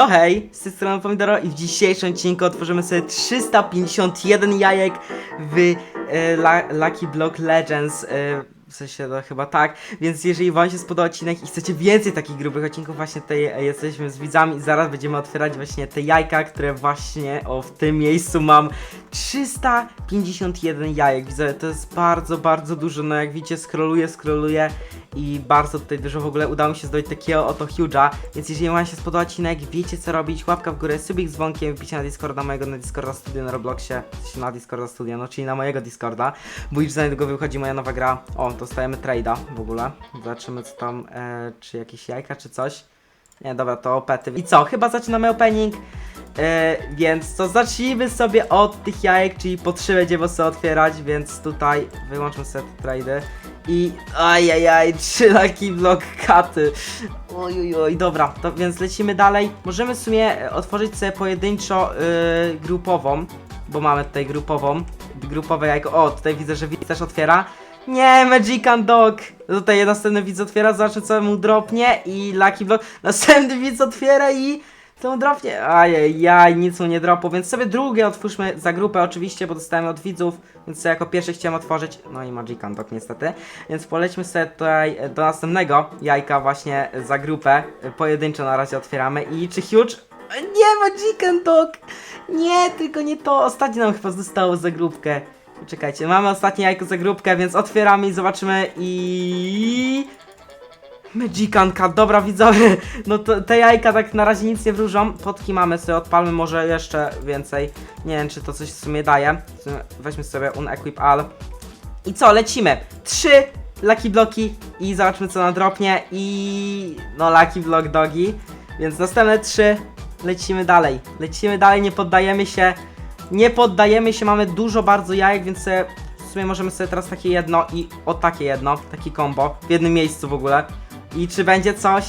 No hej, z tej strony Pomidoro i w dzisiejszym odcinku otworzymy sobie 351 jajek w e, Lucky Block Legends. E, w sensie to chyba tak, więc jeżeli wam się spodobał odcinek i chcecie więcej takich grubych odcinków, właśnie tutaj e, jesteśmy z widzami i zaraz będziemy otwierać właśnie te jajka, które właśnie o w tym miejscu mam. 351 jajek, widzę, to jest bardzo, bardzo dużo, no jak widzicie scrolluję, scrolluję i bardzo tutaj dużo w ogóle udało mi się zdobyć takiego oto huge'a, więc jeżeli wam się spodobał odcinek, wiecie co robić, łapka w górę, subik z dzwonkiem, wbicie na Discorda mojego, na Discorda Studio na Robloxie, na Discorda Studio, no czyli na mojego Discorda, bo już za niedługo wychodzi moja nowa gra, o, dostajemy trade'a w ogóle, zobaczymy co tam, e, czy jakieś jajka, czy coś, nie, dobra, to opety. I co? Chyba zaczynamy opening. E, więc co, zacznijmy sobie od tych jajek, czyli po trzy będziemy sobie otwierać, więc tutaj wyłączmy sobie te trady. I ajajaj, trzy lucky block katy. Oj, oj, oj, dobra, to więc lecimy dalej. Możemy w sumie e, otworzyć sobie pojedynczo e, grupową, bo mamy tutaj grupową, grupowe jajko. O, tutaj widzę, że widz też otwiera. Nie, Magican Dog! Tutaj następny widz otwiera, zobaczę co mu dropnie i Lucky Block. Następny widz otwiera i co mu dropnie. Ajajaj, nic mu nie dropu, więc sobie drugie otwórzmy za grupę oczywiście, bo dostałem od widzów, więc sobie jako pierwszy chciałem otworzyć. No i Magican Dog niestety. Więc polećmy sobie tutaj do następnego jajka właśnie za grupę. Pojedynczo na razie otwieramy i czy huge? Nie, Magican Dog! Nie, tylko nie to. Ostatnio nam chyba zostało za grupkę. Czekajcie, mamy ostatnie jajko za grupkę, więc otwieramy i zobaczymy i... Magicanka, dobra widzowie, no to te jajka tak na razie nic nie wróżą, potki mamy sobie, odpalmy może jeszcze więcej, nie wiem czy to coś w sumie daje, weźmy sobie unequip all i co, lecimy, trzy lucky bloki i zobaczmy co nam dropnie i no lucky block dogi, więc następne trzy, lecimy dalej, lecimy dalej, nie poddajemy się, nie poddajemy się, mamy dużo bardzo jajek, więc sobie, w sumie możemy sobie teraz takie jedno i o takie jedno, taki combo, w jednym miejscu w ogóle. I czy będzie coś?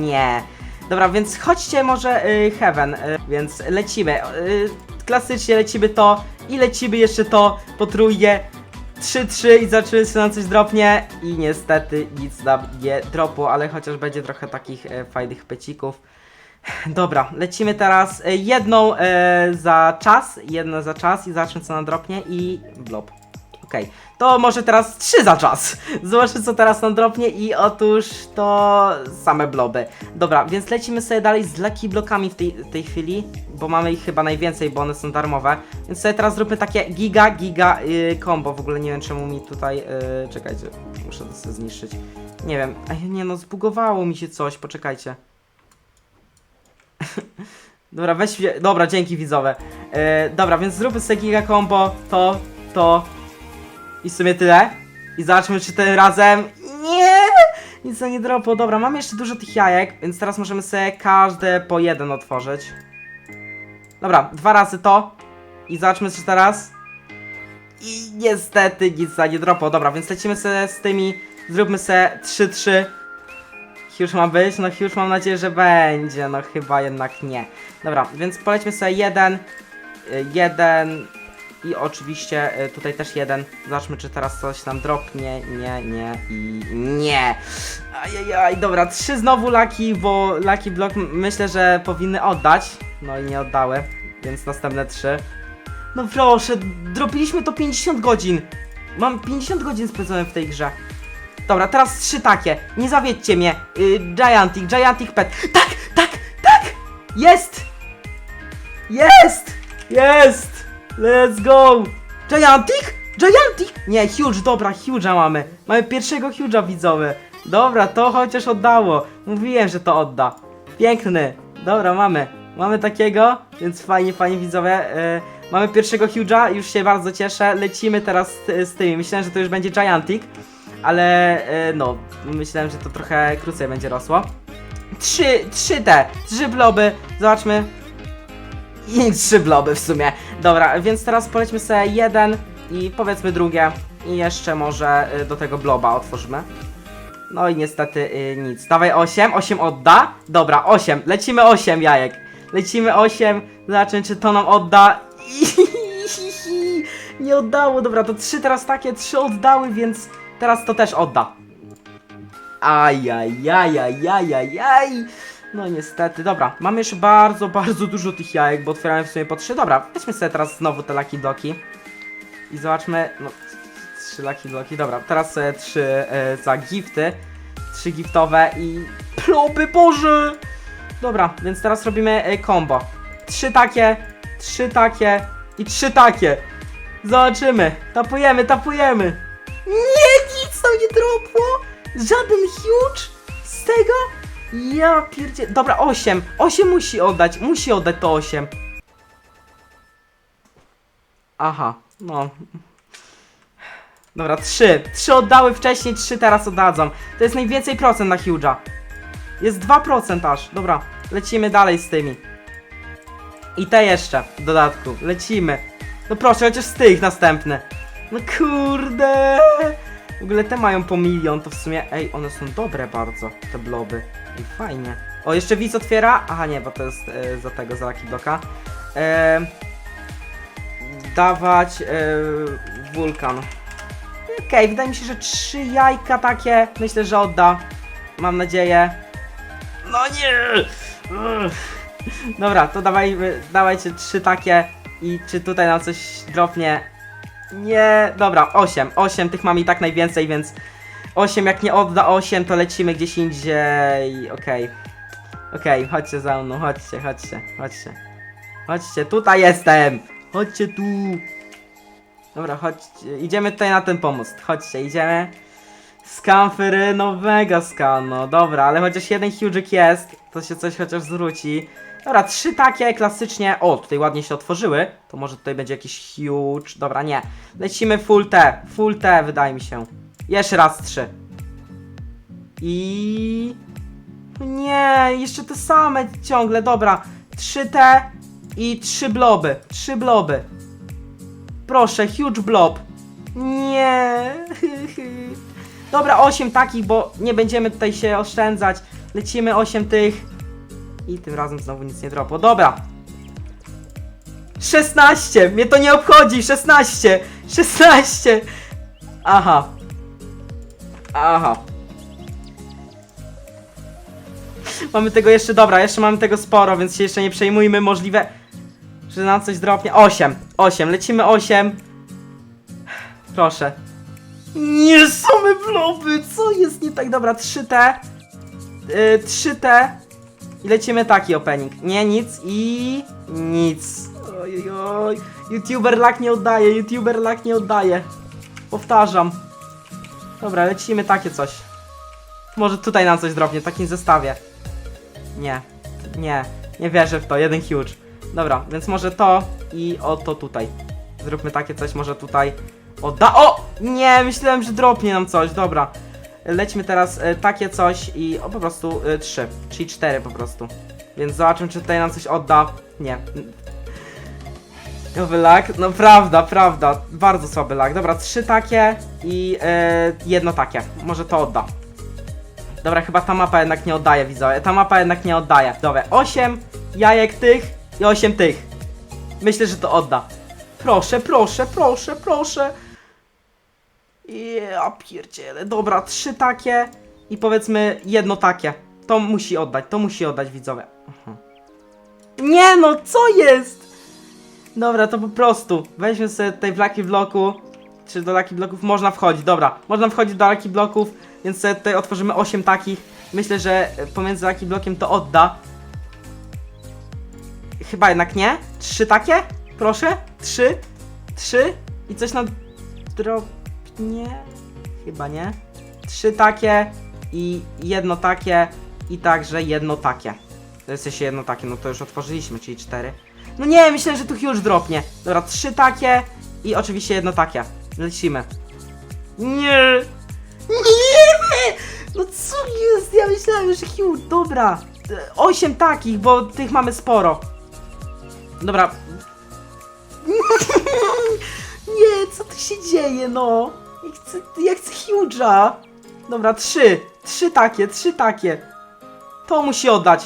Nie. Dobra, więc chodźcie może y, Heaven, y, więc lecimy. Y, klasycznie lecimy to i lecimy jeszcze to potrójnie. 3-3 i zobaczymy, czy coś dropnie i niestety nic nam nie dropu, ale chociaż będzie trochę takich e, fajnych pecików. Dobra, lecimy teraz e, jedną e, za czas, jedną za czas i zobaczmy co nam dropnie i blob. Okej, to może teraz trzy za czas. Zobaczmy co teraz nam dropnie i otóż to same bloby. Dobra, więc lecimy sobie dalej z lucky blokami w tej, tej chwili, bo mamy ich chyba najwięcej, bo one są darmowe. Więc sobie teraz zróbmy takie giga, giga yy, combo. W ogóle nie wiem czemu mi tutaj, yy, czekajcie, muszę to sobie zniszczyć. Nie wiem, Ej, nie no, zbugowało mi się coś, poczekajcie. Dobra, weź, dobra, dzięki widzowie. Yy, dobra, więc zróbmy sobie giga combo, to, to, i w sumie tyle. I zobaczmy, czy tym razem. Nie! Nic za nie dropo. Dobra, mamy jeszcze dużo tych jajek, więc teraz możemy sobie każde po jeden otworzyć. Dobra, dwa razy to. I zobaczmy, czy teraz. I niestety nic za nie dropo. Dobra, więc lecimy sobie z tymi. Zróbmy sobie 3-3. Huge ma być? No Huge mam nadzieję, że będzie. No chyba jednak nie. Dobra, więc polećmy sobie jeden. y, Jeden. I oczywiście y, tutaj też jeden. Zobaczmy, czy teraz coś nam dropnie. Nie, nie i nie. Ajajaj, dobra, trzy znowu laki, bo Lucky Block m- myślę, że powinny oddać. No i nie oddały, więc następne trzy. No proszę, dropiliśmy to 50 godzin. Mam 50 godzin spędzone w tej grze. Dobra, teraz trzy takie. Nie zawiedźcie mnie. Y, Giantic, Giantic Pet. Tak, tak, tak! Jest! Jest! Jest! Let's go! Giantic? Giantic? Nie, huge, dobra, huge'a mamy. Mamy pierwszego huge'a widzowy. Dobra, to chociaż oddało. Mówiłem, że to odda. Piękny. Dobra, mamy. Mamy takiego, więc fajnie, fajnie widzowie. E, mamy pierwszego huge'a, już się bardzo cieszę. Lecimy teraz z, z tymi. Myślałem, że to już będzie Giantic, ale e, no, myślałem, że to trochę krócej będzie rosło. Trzy, trzy te, trzy bloby. Zobaczmy, i trzy bloby w sumie. Dobra, więc teraz polećmy sobie jeden i powiedzmy drugie. I jeszcze może y, do tego bloba otworzymy. No i niestety y, nic. Dawaj 8, 8 odda. Dobra, 8. Lecimy 8 jajek. Lecimy 8. Zobaczymy czy to nam odda. Nie oddało. Dobra, to 3 teraz takie, 3 oddały, więc teraz to też odda. Ajajajajajajaj. No niestety, dobra, mamy jeszcze bardzo, bardzo dużo tych jajek, bo otwieramy w sumie po trzy. Dobra, weźmy sobie teraz znowu te Lucky Bloki. I zobaczmy, no, trzy Lucky Bloki, dobra, teraz sobie trzy e, za gifty. Trzy giftowe i plopy, Boże! Dobra, więc teraz robimy e, combo. Trzy takie, trzy takie i trzy takie. Zobaczymy, tapujemy, tapujemy. Nie, nie dropło! Żaden huge z tego? Ja pierdzie... Dobra, 8. 8 musi oddać, musi oddać to 8. Aha, no. Dobra, 3. 3 oddały wcześniej, 3 teraz oddadzą. To jest najwięcej procent na Huge'a. Jest 2% aż. Dobra, lecimy dalej z tymi. I te jeszcze, w dodatku. Lecimy. No proszę, chociaż z tych następne. No kurde. W ogóle te mają po milion, to w sumie, ej, one są dobre bardzo, te bloby. Ej, fajnie. O, jeszcze widz otwiera? Aha, nie, bo to jest e, za tego, za Lucky Blocka. E, dawać e, wulkan. Okej, wydaje mi się, że trzy jajka takie, myślę, że odda. Mam nadzieję. No nie! Ugh. Dobra, to dawaj, dawajcie trzy takie i czy tutaj nam coś dropnie? Nie, dobra, 8. 8 tych mam i tak najwięcej, więc 8 jak nie odda 8, to lecimy gdzieś indziej. Okej. Okej, chodźcie za mną, chodźcie, chodźcie, chodźcie. Chodźcie, tutaj jestem! Chodźcie tu! Dobra, chodźcie, idziemy tutaj na ten pomost. Chodźcie, idziemy. Skamfery, no mega skan, no dobra, ale chociaż jeden huge'ik jest, to się coś chociaż zwróci. Dobra, trzy takie klasycznie. O, tutaj ładnie się otworzyły. To może tutaj będzie jakiś huge. Dobra, nie. Lecimy full T. Full T, wydaje mi się. Jeszcze raz trzy. I. Nie, jeszcze te same ciągle. Dobra. 3T i trzy bloby. Trzy bloby. Proszę, huge blob. Nie. Dobra, 8 takich, bo nie będziemy tutaj się oszczędzać. Lecimy 8 tych. I tym razem znowu nic nie dropło. Dobra. 16! Mnie to nie obchodzi! 16! 16! Aha. Aha. Mamy tego jeszcze, dobra, jeszcze mamy tego sporo, więc się jeszcze nie przejmujmy. Możliwe, że nam coś dropnie. 8. 8. Lecimy 8. Proszę. Nie, same bloby! Co jest nie tak? Dobra, 3T. Yy, 3T. I lecimy taki opening. Nie, nic i nic. Oj, oj. YouTuber lak nie oddaje, YouTuber lak nie oddaje. Powtarzam. Dobra, lecimy takie coś. Może tutaj nam coś dropnie, w takim zestawie. Nie, nie, nie wierzę w to, jeden huge. Dobra, więc może to i o to tutaj. Zróbmy takie coś, może tutaj. Odda. O! Nie, myślałem, że dropnie nam coś, dobra. Lećmy teraz e, takie coś i o po prostu e, trzy, czyli cztery po prostu. Więc zobaczymy, czy tutaj nam coś odda. Nie. Nowy lag? No prawda, prawda. Bardzo słaby lag. Dobra, trzy takie i e, jedno takie. Może to odda. Dobra, chyba ta mapa jednak nie oddaje, widzowie. Ta mapa jednak nie oddaje. Dobra, 8 jajek tych i 8 tych. Myślę, że to odda. Proszę, proszę, proszę, proszę. Ja pierdzielę. Dobra, trzy takie i powiedzmy jedno takie. To musi oddać, to musi oddać widzowie. Aha. Nie no, co jest? Dobra, to po prostu weźmy sobie tutaj w Lucky Bloku. Czy do Lucky Bloków można wchodzić? Dobra, można wchodzić do Lucky Bloków, więc sobie tutaj otworzymy 8 takich. Myślę, że pomiędzy Lucky Blokiem to odda. Chyba jednak nie. Trzy takie? Proszę? Trzy? Trzy? I coś na dropnie? Chyba nie. Trzy takie i jedno takie i także jedno takie. To jedno takie, no to już otworzyliśmy, czyli cztery. No nie, myślę, że tu już dropnie. Dobra, trzy takie i oczywiście jedno takie. Lecimy. Nie! Nie! No co jest? Ja myślałem, że Hugh, dobra. Osiem takich, bo tych mamy sporo. Dobra. Nie, co tu się dzieje, no? Ja chcę, ja chcę Huge'a. Dobra, trzy. Trzy takie, trzy takie. To musi oddać.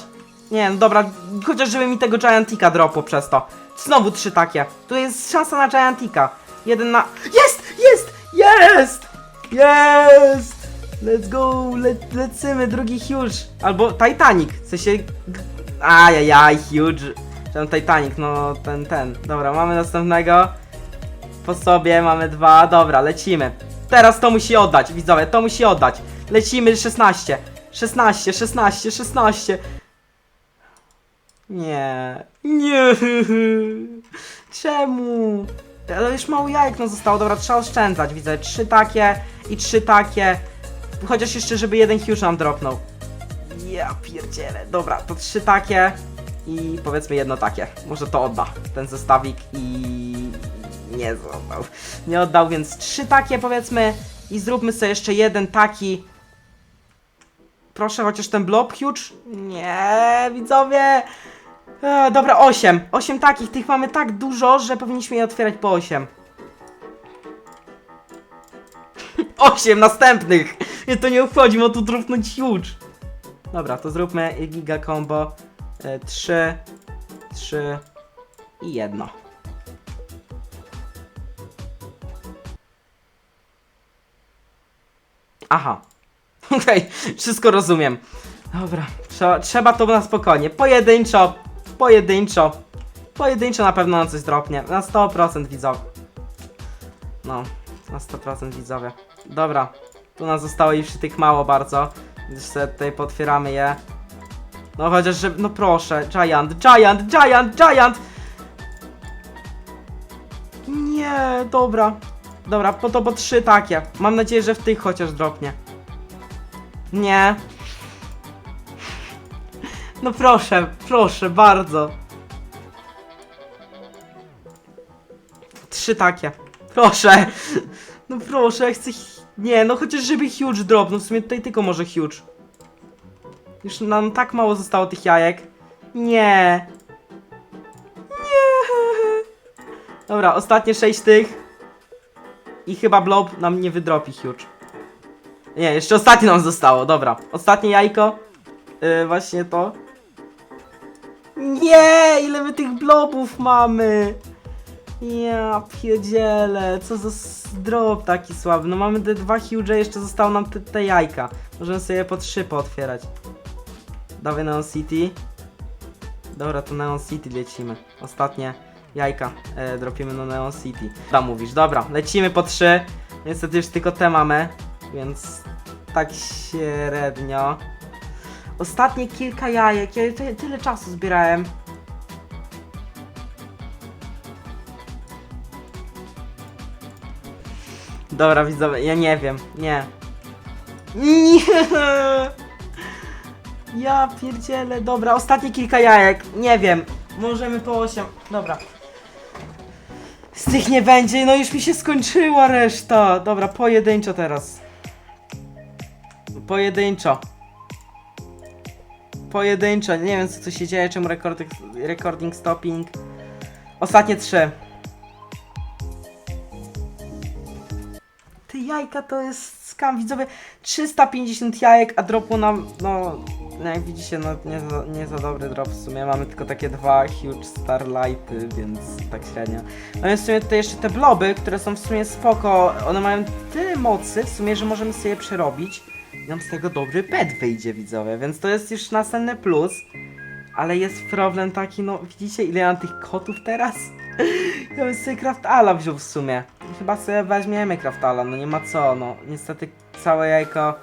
Nie, no dobra, chociaż żeby mi tego Giantika dropło przez to. Znowu trzy takie. Tu jest szansa na Giantika. Jeden na... Jest! Jest! Jest! Jest! Let's go, le lecimy, drugi huge. Albo Titanic, w sensie... Ajajaj, huge. Ten Titanic, no ten, ten. Dobra, mamy następnego. Po sobie mamy dwa, dobra, lecimy. Teraz to musi oddać, widzowie, to musi oddać. Lecimy 16. 16, 16, 16. Nie. Nie. Czemu? Ale już mało jajek nam zostało, dobra, trzeba oszczędzać, widzę. Trzy takie i trzy takie. Chociaż jeszcze, żeby jeden huge nam dropnął. Ja pierdzielę. Dobra, to trzy takie i powiedzmy jedno takie. Może to odda ten zestawik i nie oddał. Nie oddał, więc trzy takie powiedzmy i zróbmy sobie jeszcze jeden taki. Proszę, chociaż ten blob huge? Nie, widzowie. E, dobra, 8. 8 takich, tych mamy tak dużo, że powinniśmy je otwierać po 8. 8 następnych! Mnie to nie obchodzi, ma tu drobnąć huge. Dobra, to zróbmy giga combo. E, 3, 3 i jedno. Aha. Okej, wszystko rozumiem. Dobra, trzeba, trzeba to na spokojnie. Pojedynczo, pojedynczo. Pojedynczo na pewno na coś dropnie. Na 100% widzowie. No, na 100% widzowie. Dobra, tu nas zostało już tych mało bardzo. Więc sobie tutaj potwieramy je. No chociaż, że, no proszę, Giant, Giant, Giant, Giant! Nie, dobra. Dobra, po to po trzy takie. Mam nadzieję, że w tych chociaż dropnie. Nie. No proszę, proszę, bardzo. Trzy takie. Proszę. No proszę, ja chcę... Nie, no chociaż żeby huge drop, no w sumie tutaj tylko może huge. Już nam tak mało zostało tych jajek. Nie. Nie. Dobra, ostatnie sześć tych. I chyba blob nam nie wydropi huge. Nie, jeszcze ostatnie nam zostało, dobra. Ostatnie jajko. Yy, właśnie to. Nie, ile my tych blobów mamy. Ja pierdzielę, co za drop taki słaby. No mamy te dwa huge, jeszcze zostało nam te, te jajka. Możemy sobie po trzy pootwierać. Dawaj Neon City. Dobra, to Neon City lecimy. Ostatnie jajka e, dropimy na Neon City. Da mówisz, dobra, lecimy po trzy. Niestety już tylko te mamy, więc tak średnio. Ostatnie kilka jajek, ja ty, tyle czasu zbierałem. Dobra, widzowie, ja nie wiem, nie. Nie! Ja pierdzielę, dobra, ostatnie kilka jajek, nie wiem, możemy po 8, dobra. Z tych nie będzie, no już mi się skończyła reszta. Dobra, pojedynczo teraz. Pojedynczo. Pojedynczo, nie wiem co się dzieje, czemu recording, recording stopping. Ostatnie trzy. Te jajka to jest skam, widzowie. 350 jajek, a dropło nam, no, no jak widzicie, no nie za, nie za dobry drop w sumie. Mamy tylko takie dwa huge starlighty, więc tak średnio. Mamy w sumie tutaj jeszcze te bloby, które są w sumie spoko. One mają tyle mocy w sumie, że możemy sobie przerobić. I nam z tego dobry pet wyjdzie, widzowie, więc to jest już następny plus. Ale jest problem taki, no widzicie ile mam tych kotów teraz? Ja bym sobie Craftala wziął w sumie. Chyba sobie weźmiemy Craftala, no nie ma co, no. Niestety całe jajko...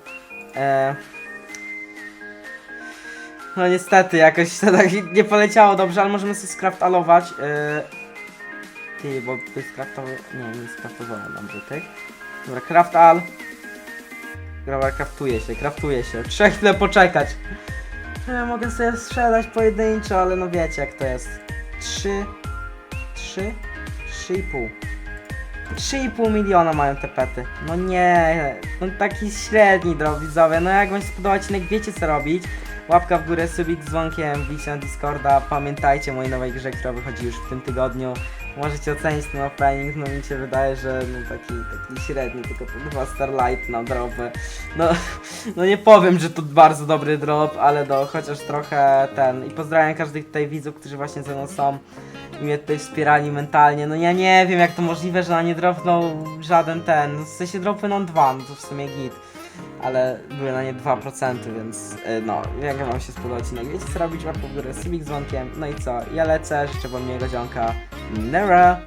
E... No niestety, jakoś to tak nie poleciało dobrze, ale możemy sobie skraftalować. E... Ty, bo ty skraftował... Nie, nie skraftowałem dobrze tych. Dobra, Craftal. Dobra, kraftuje się, kraftuje się. Trzeba chwilę poczekać. Ja mogę sobie strzelać pojedynczo, ale no wiecie jak to jest. Trzy... Trzy? Trzy i pół. 3,5 miliona mają te pety. No nie, no taki średni drop widzowie. No jak wam się spodobał odcinek, wiecie co robić. Łapka w górę, subik z dzwonkiem, wbijcie na Discorda. Pamiętajcie o mojej nowej grze, która wychodzi już w tym tygodniu. Możecie ocenić ten opening, no mi się wydaje, że no taki, taki średni, tylko dwa Starlight na dropy. No, no nie powiem, że to bardzo dobry drop, ale no chociaż trochę ten. I pozdrawiam każdych tutaj widzów, którzy właśnie ze mną są i mnie tutaj wspierali mentalnie. No ja nie wiem jak to możliwe, że na nie dropnął żaden ten. W sensie dropnął dwa, no to w sumie git. Ale były na nie 2%, więc y, no, jak wam się spodobał odcinek, wiecie co robić, łapkę w górę, subik dzwonkiem, no i co, ja lecę, życzę wam miłego dzionka, nara!